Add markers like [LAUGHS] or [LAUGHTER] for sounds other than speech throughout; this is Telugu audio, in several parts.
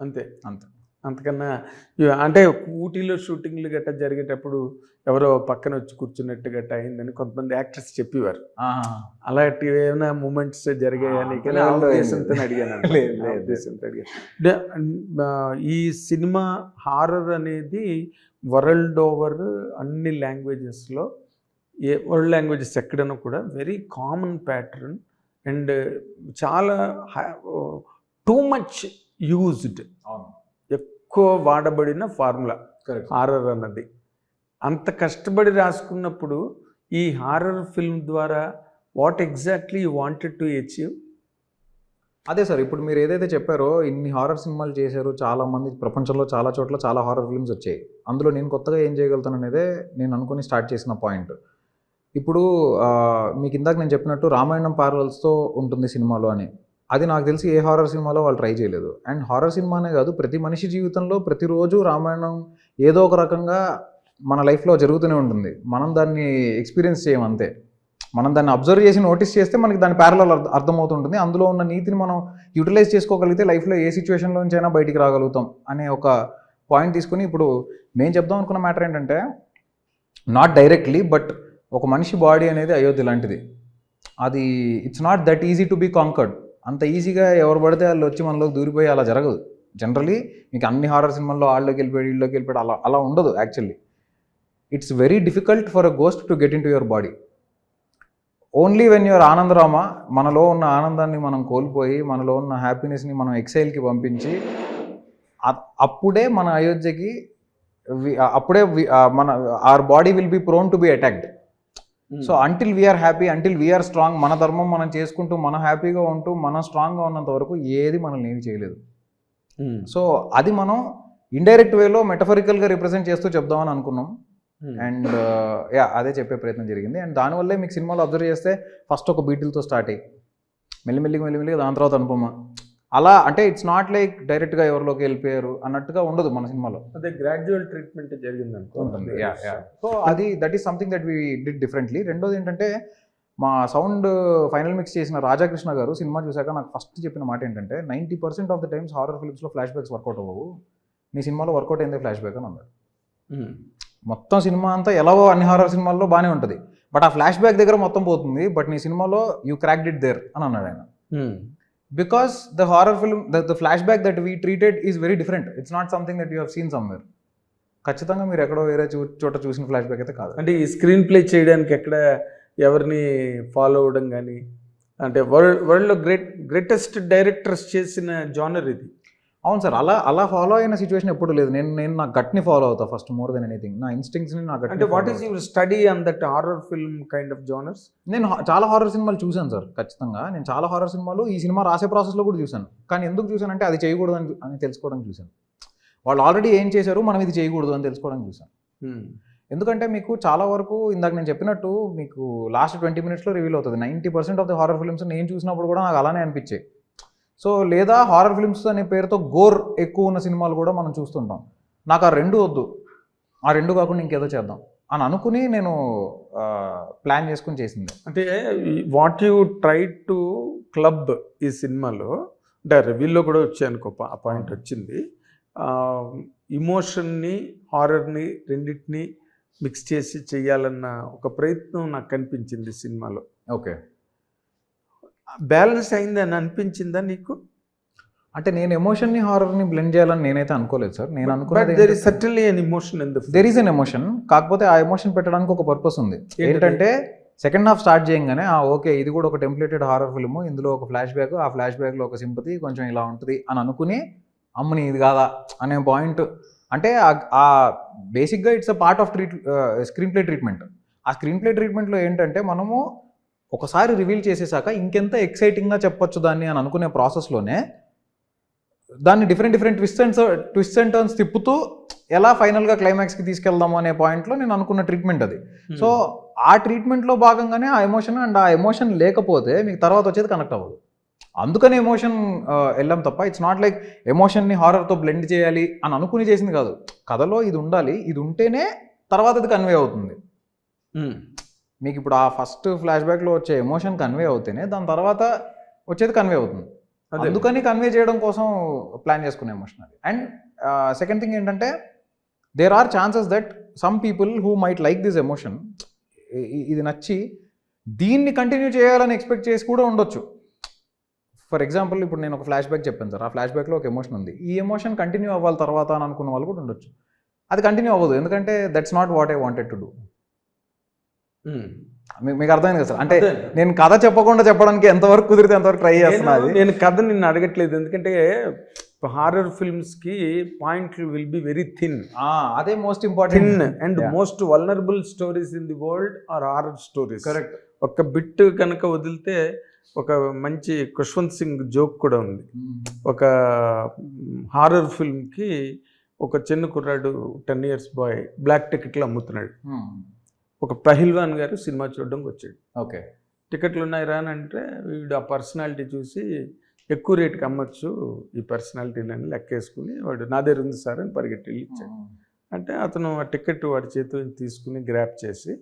అంతే. అంతే. అంతకన్నా అంటే ఊటీలో షూటింగ్లు గట్టా జరిగేటప్పుడు ఎవరో పక్కన వచ్చి కూర్చున్నట్టు గట్టా అయిందని కొంతమంది యాక్టర్స్ చెప్పేవారు. అలాంటి ఏమైనా మూమెంట్స్ జరిగాయని ఉద్దేశంతో అడిగాను. [LAUGHS] ఉద్దేశంతో ఈ సినిమా హారర్ అనేది వరల్డ్ ఓవర్ అన్ని లాంగ్వేజెస్లో ఏ వరల్డ్ లాంగ్వేజెస్ ఎక్కడైనా కూడా వెరీ కామన్ ప్యాటర్న్ అండ్ చాలా టూ మచ్ యూజ్డ్. ఎక్కువ వాడబడిన ఫార్ములా. హారర్ అన్నది. అంత కష్టపడి రాసుకున్నప్పుడు ఈ హారర్ ఫిల్మ్ ద్వారా what exactly you wanted to achieve? అదే సార్ ఇప్పుడు మీరు ఏదైతే చెప్పారో ఇన్ని హారర్ సినిమాలు చేశారు చాలా మంది ప్రపంచంలో చాలా చోట్ల చాలా హారర్ ఫిల్మ్స్ వచ్చాయి. అందులో నేను కొత్తగా ఏం చేయగలుగుతాను అనేదే నేను అనుకుని స్టార్ట్ చేసిన పాయింట్. ఇప్పుడు మీకు ఇందాక నేను చెప్పినట్టు రామాయణం పారవల్స్తో ఉంటుంది సినిమాలో అని. అది నాకు తెలిసి ఏ హారర్ సినిమాలో వాళ్ళు ట్రై చేయలేదు. అండ్ హారర్ సినిమానే కాదు ప్రతి మనిషి జీవితంలో ప్రతిరోజు రామాయణం ఏదో ఒక రకంగా మన లైఫ్లో జరుగుతూనే ఉంటుంది. మనం దాన్ని ఎక్స్పీరియన్స్ చేయం అంతే. మనం దాన్ని అబ్జర్వ్ చేసి నోటీస్ చేస్తే మనకి దాని ప్యారల అర్థమవుతుంటుంది. అందులో ఉన్న నీతిని మనం యూటిలైజ్ చేసుకోగలిగితే లైఫ్లో ఏ సిచ్యువేషన్లోంచైనా అయినా బయటికి రాగలుగుతాం అనే ఒక పాయింట్ తీసుకుని ఇప్పుడు మేము చెప్దాం అనుకున్న మ్యాటర్ ఏంటంటే నాట్ డైరెక్ట్లీ బట్ ఒక మనిషి బాడీ అనేది అయోధ్య లాంటిది. అది it's not that easy to be conquered అంత ఈజీగా ఎవరు పడితే వాళ్ళు వచ్చి మనలోకి దూరిపోయి అలా జరగదు. జనరలీ మీకు అన్ని హారర్ సినిమాల్లో వాళ్ళలోకి వెళ్ళిపోయాడు వీళ్ళలోకి వెళ్ళిపోయాడు అలా అలా ఉండదు actually it's very difficult for a ghost to get into your body only when your ఆనందరామ మనలో ఉన్న ఆనందాన్ని మనం కోల్పోయి మనలో ఉన్న హ్యాపీనెస్ని మనం ఎక్సైల్కి పంపించి అప్పుడే మన అయోధ్యకి వి- అప్పుడే మన our body will be prone to be attacked so until we are happy until we are strong మన ధర్మం మనం చేసుకుంటూ మనం హ్యాపీగా ఉంటూ మనం స్ట్రాంగ్గా ఉన్నంత వరకు ఏది మనల్ని ఏమి చేయలేదు. సో అది మనం ఇండైరెక్ట్ వేలో మెటఫరికల్గా రిప్రజెంట్ చేస్తూ చెప్దామని అనుకున్నాం. అండ్ యా అదే చెప్పే ప్రయత్నం జరిగింది. అండ్ దానివల్లే మీకు సినిమాలో అబ్జర్వ్ చేస్తే ఫస్ట్ ఒక బీటిల్తో స్టార్ట్ అయ్యి మెల్లిమెల్లిగా మెల్లిమెల్లిగా దాని తర్వాత అనుపమ. అలా అంటే ఇట్స్ నాట్ లైక్ డైరెక్ట్గా ఎవరిలోకి వెళ్ళిపోయారు అన్నట్టుగా ఉండదు మన సినిమాలో. అదే గ్రాడ్యువల్ ట్రీట్మెంట్ జరిగింది యా సో అది that is something that we did differently రెండోది ఏంటంటే మా సౌండ్ ఫైనల్ మిక్స్ చేసిన రాధాకృష్ణ గారు సినిమా చూశాక నాకు ఫస్ట్ చెప్పిన మాట ఏంటంటే ninety percent of the times horror ఫిల్మ్స్లో flashbacks work out అవ్వవు. నీ సినిమాలో వర్కౌట్ అయిందే ఫ్లాష్ బ్యాక్ అని అన్నాడు. మొత్తం సినిమా అంతా ఎలాగో అన్ని హారర్ సినిమాల్లో బాగానే ఉంటుంది. బట్ ఆ ఫ్లాష్ బ్యాక్ దగ్గర మొత్తం పోతుంది. బట్ నీ సినిమాలో యూ క్రాక్డ్ ఇట్ దేర్ అని అన్నాడు ఆయన. Because the horror film the flashback that we treated is very different it's not something that you have seen somewhere ఖచ్చితంగా మీరు ఎక్కడో వేరే చూ చోట చూసిన ఫ్లాష్ బ్యాక్ అయితే కాదు. అంటే ఈ స్క్రీన్ ప్లే చేయడానికి ఎక్కడ ఎవరిని ఫాలో అవ్వడం కానీ అంటే వరల్డ్ వరల్డ్లో గ్రేట్ గ్రేటెస్ట్ డైరెక్టర్స్ చేసిన జానర్ ఇది. అవును సార్ అలా అలా ఫాలో అయిన సిచ్యువేషన్ ఎప్పుడు లేదు. నేను నేను నా గట్ని ఫాలో అవుతా ఫస్ట్ మోర్ దెన్ ఎనీథింగ్ నా ఇన్స్టింగ్స్ని నా గట్ అంటే what is your study on that horror film kind of genres నేను చాలా హారర్ సినిమాలు చూశాను సార్ ఖచ్చితంగా. నేను చాలా హారర్ సినిమాలు ఈ సినిమా రాసే ప్రాసెస్లో కూడా చూశాను. కానీ ఎందుకు చూశానంటే అది చేయకూడదు అని అని తెలుసుకోవడానికి చూశాను. వాళ్ళు ఆల్రెడీ ఏం చేశారు మనం ఇది చేయకూడదు అని తెలుసుకోవడానికి చూశాను. ఎందుకంటే మీకు చాలా వరకు ఇందాక నేను చెప్పినట్టు మీకు లాస్ట్ ట్వంటీ మినిట్స్లో రివీల్ అవుతుంది. Ninety percent of the horror films నేను చూసినప్పుడు కూడా నాకు అలానే అనిపించాయి. సో లేదా హారర్ ఫిల్మ్స్ అనే పేరుతో గోర్ ఎక్కువ ఉన్న సినిమాలు కూడా మనం చూస్తుంటాం. నాకు ఆ రెండు వద్దు. ఆ రెండు కాకుండా ఇంకేదో చేద్దాం. అని అనుకుని నేను ప్లాన్ చేసుకుని చేసింది. అంటే what you try to club ఈ సినిమాలో అంటే రివ్యూలో కూడా వచ్చాయి అనుకో ఆ పాయింట్ వచ్చింది. ఇమోషన్ని హారర్ని రెండింటిని మిక్స్ చేసి చెయ్యాలన్న ఒక ప్రయత్నం నాకు కనిపించింది సినిమాలో. ఓకే. బ్యాలెన్స్ అయిందని అనిపించిందా నీకు? అంటే నేను ఎమోషన్ని హారర్ని బ్లెండ్ చేయాలని నేనైతే అనుకోలేదు సార్. నేను అనుకున్నది there is certainly an in there is an emotion కాకపోతే ఆ ఎమోషన్ పెట్టడానికి ఒక పర్పస్ ఉంది? ఏంటంటే సెకండ్ హాఫ్ స్టార్ట్ చేయగానే ఆ ఓకే ఇది కూడా ఒక టెంప్లెటెడ్ హారర్ ఫిల్మ్ ఇందులో ఒక ఫ్లాష్ బ్యాక్ ఆ ఫ్లాష్ బ్యాక్లో ఒక సింపతి కొంచెం ఇలా ఉంటుంది అని అనుకుని అమ్మని ఇది కాదా? అనే పాయింట్ అంటే ఆ- ఆ బేసిక్గా it's a part of treat screenplay treatment ఆ స్క్రీన్ ప్లే ట్రీట్మెంట్లో ఏంటంటే మనము ఒకసారి రివీల్ చేసేసాక ఇంకెంత ఎక్సైటింగ్గా చెప్పొచ్చు దాన్ని అని అనుకునే ప్రాసెస్లోనే దాన్ని different different twist and twist and turns తిప్పుతూ ఎలా ఫైనల్గా క్లైమాక్స్కి తీసుకెళ్దాము అనే పాయింట్లో నేను అనుకున్న ట్రీట్మెంట్ అది. సో ఆ ట్రీట్మెంట్లో భాగంగానే ఆ ఎమోషన్ అండ్ ఆ ఎమోషన్ లేకపోతే మీకు తర్వాత వచ్చేది కనెక్ట్ అవ్వదు. అందుకని ఎమోషన్ వెళ్ళాం తప్ప ఇట్స్ నాట్ లైక్ ఎమోషన్ని హారర్తో బ్లెండ్ చేయాలి అని అనుకుని చేసింది కాదు. కథలో ఇది ఉండాలి ఇది ఉంటేనే తర్వాత అది కన్వే అవుతుంది. మీకు ఇప్పుడు ఆ ఫస్ట్ ఫ్లాష్ బ్యాక్లో వచ్చే ఎమోషన్ కన్వే అవుతేనే దాని తర్వాత వచ్చేది కన్వే అవుతుంది. అదే. అందుకని కన్వే చేయడం కోసం ప్లాన్ చేసుకునే ఎమోషన్ అది. అండ్ సెకండ్ థింగ్ ఏంటంటే there are chances that some people who might like this emotion ఇది నచ్చి దీన్ని కంటిన్యూ చేయాలని ఎక్స్పెక్ట్ చేసి కూడా ఉండొచ్చు. ఫర్ ఎగ్జాంపుల్ ఇప్పుడు నేను ఒక ఫ్లాష్ బ్యాక్ చెప్పాను సార్. ఆ ఫ్లాష్ బ్యాక్లో ఒక ఎమోషన్ ఉంది. ఈ ఎమోషన్ కంటిన్యూ అవ్వాలి తర్వాత అని అనుకున్న వాళ్ళు కూడా ఉండొచ్చు. అది కంటిన్యూ అవ్వదు. ఎందుకంటే that's not what I wanted to do. మీకు అర్థమైంది కదా సార్? అంటే. నేను కథ చెప్పకుండా చెప్పడానికి ఎంతవరకు కుదిరితే ఎంతవరకు ట్రై చేస్తున్నా నేను- కథ నిన్ను అడగట్లేదు. ఎందుకంటే హారర్ ఫిల్మ్స్కి పాయింట్లు విల్ బి వెరీ థిన్. అదే most important. Thin and. Most vulnerable stories in the world are horror stories. Correct ఒక బిట్ కనుక వదిలితే ఒక మంచి ఖుష్వంత్ సింగ్ జోక్ కూడా ఉంది. ఒక హారర్ ఫిల్మ్కి ఒక చిన్న కుర్రాడు టెన్ ఇయర్స్ బాయ్ బ్లాక్ టికెట్లు అమ్ముతున్నాడు. ఒక పహిల్వాన్ గారు సినిమా చూడడానికి వచ్చాడు ఓకే. టికెట్లు ఉన్నాయి రా అని అంటే వీడు ఆ పర్సనాలిటీ చూసి ఎక్కువ రేటుకి అమ్మచ్చు ఈ పర్సనాలిటీలని లెక్కేసుకుని వాడు నా దగ్గర ఉంది సార్ అని పరిగెట్టి ఇచ్చాడు అంటే అతను ఆ టికెట్ వాడి నుంచి తీసుకుని గ్రాప్ చేసి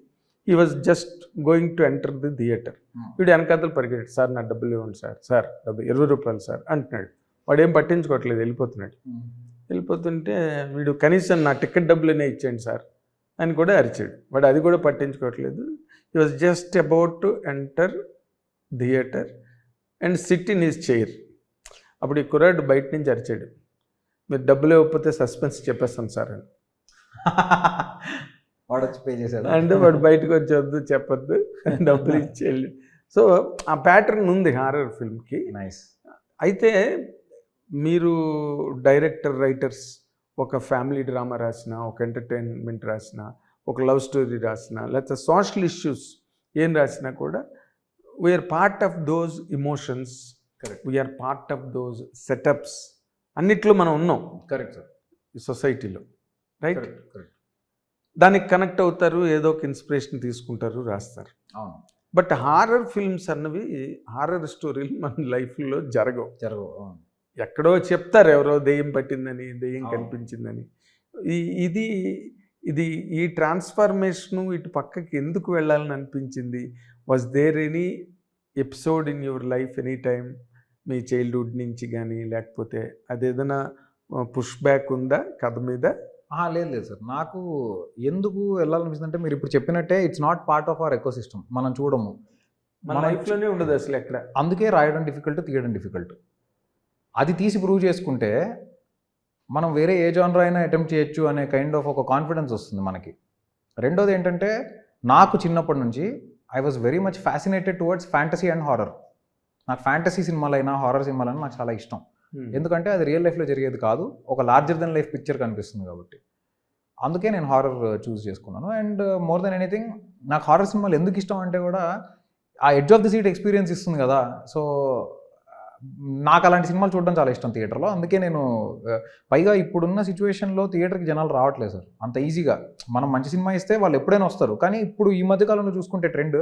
he was just going to enter the theatre వీడు వెనకాతలు పరిగెట్టి సార్ నా డబ్బులు ఇవ్వండి సార్ సార్ డబ్బు ఇరవై రూపాయలు సార్ అంటున్నాడు. వాడు ఏం పట్టించుకోవట్లేదు వెళ్ళిపోతున్నాడు. వెళ్ళిపోతుంటే వీడు కనీసం నా టికెట్ డబ్బులనే ఇచ్చేయండి సార్ అని కూడా అరిచాడు. వాడు అది కూడా పట్టించుకోవట్లేదు. He was just about to enter theatre and sit in his chair అప్పుడు ఈ కుర్రాడు బయట నుంచి అరిచాడు. మీరు డబ్బులు ఇవ్వకపోతే సస్పెన్స్ చెప్పేస్తాను సార్ అని. [LAUGHS] వాడు వచ్చి పే చేశాడు? అంటే వాడు బయటకు వచ్చొద్దు చెప్పొద్దు డబ్బులు ఇచ్చేయాలి సో ఆ ప్యాటర్న్ ఉంది హారర్ ఫిల్మ్కి నైస్ అయితే మీరు డైరెక్టర్ రైటర్స్ ఒక ఫ్యామిలీ డ్రామా రాసిన ఒక ఎంటర్టైన్మెంట్ రాసిన ఒక లవ్ స్టోరీ రాసిన లేకపోతే సోషల్ ఇష్యూస్ ఏం రాసినా కూడా we are part of those emotions correct we are part of those setups అన్నిట్లో మనం ఉన్నాం. కరెక్ట్ సార్ ఈ సొసైటీలో రైట్ దానికి కనెక్ట్ అవుతారు ఏదో ఒక ఇన్స్పిరేషన్ తీసుకుంటారు రాస్తారు. అవును. బట్ హారర్ ఫిల్మ్స్ అన్నవి హారర్ స్టోరీలు మన లైఫ్లో జరగవు. జరగవు ఎక్కడో చెప్తారు ఎవరో దెయ్యం పట్టిందని దెయ్యం. కనిపించిందని. ఈ ఇది ఇది ఈ ట్రాన్స్ఫర్మేషను ఇటు పక్కకి ఎందుకు వెళ్ళాలని అనిపించింది? Was there any episode in your life any time me childhood నుంచి కానీ లేకపోతే అదేదైనా పుష్ బ్యాక్ ఉందా కథ మీద? లేదు లేదు సార్. నాకు ఎందుకు వెళ్ళాలనిపిస్తుంది అంటే మీరు ఇప్పుడు చెప్పినట్టే it's not part of our ecosystem మనం చూడము. మనం- లైఫ్లోనే ఉండదు అసలు ఎక్కడ. అందుకే రాయడం డిఫికల్ట్ తీయడం డిఫికల్ట్ అది తీసి ప్రూవ్ చేసుకుంటే మనం వేరే ఏ జానర్ అయినా అటెంప్ట్ చేయొచ్చు అనే కైండ్ ఆఫ్ ఒక కాన్ఫిడెన్స్ వస్తుంది మనకి. రెండోది ఏంటంటే నాకు చిన్నప్పటి నుంచి I was very much fascinated towards fantasy and horror నాకు ఫ్యాంటసీ సినిమాలైనా హారర్ సినిమాలైనా నాకు చాలా ఇష్టం. ఎందుకంటే అది రియల్ లైఫ్లో జరిగేది కాదు ఒక లార్జర్ దెన్ లైఫ్ పిక్చర్ కనిపిస్తుంది కాబట్టి. అందుకే నేను హారర్ చూస్ చేసుకున్నాను. అండ్ మోర్ దెన్ ఎనీథింగ్ నాకు హారర్ సినిమాలు ఎందుకు ఇష్టం అంటే కూడా ఆ edge of the seat experience ఇస్తుంది కదా. సో నాకు అలాంటి సినిమాలు చూడడం చాలా ఇష్టం థియేటర్లో. అందుకే నేను పైగా ఇప్పుడున్న సిచ్యువేషన్లో థియేటర్కి జనాలు రావట్లేదు సార్. అంత ఈజీగా. మనం మంచి సినిమా ఇస్తే వాళ్ళు ఎప్పుడైనా వస్తారు. కానీ ఇప్పుడు ఈ మధ్య కాలంలో చూసుకుంటే ట్రెండ్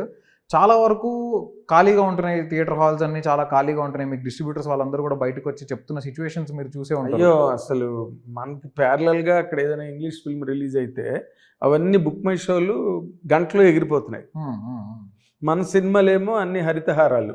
చాలా వరకు ఖాళీగా ఉంటున్నాయి థియేటర్ హాల్స్ అన్ని చాలా ఖాళీగా ఉంటున్నాయి. మీకు డిస్ట్రిబ్యూటర్స్ వాళ్ళందరూ కూడా బయటకు వచ్చి చెప్తున్న సిచ్యువేషన్స్ మీరు చూసే ఉంటారు. అయ్యో అసలు మనకి parallel గా అక్కడ ఏదైనా ఇంగ్లీష్ ఫిల్మ్ రిలీజ్ అయితే అవన్నీ బుక్ మై షోలు గంటలో ఎగిరిపోతున్నాయి. మన సినిమాలేమో అన్ని హరితహారాలు.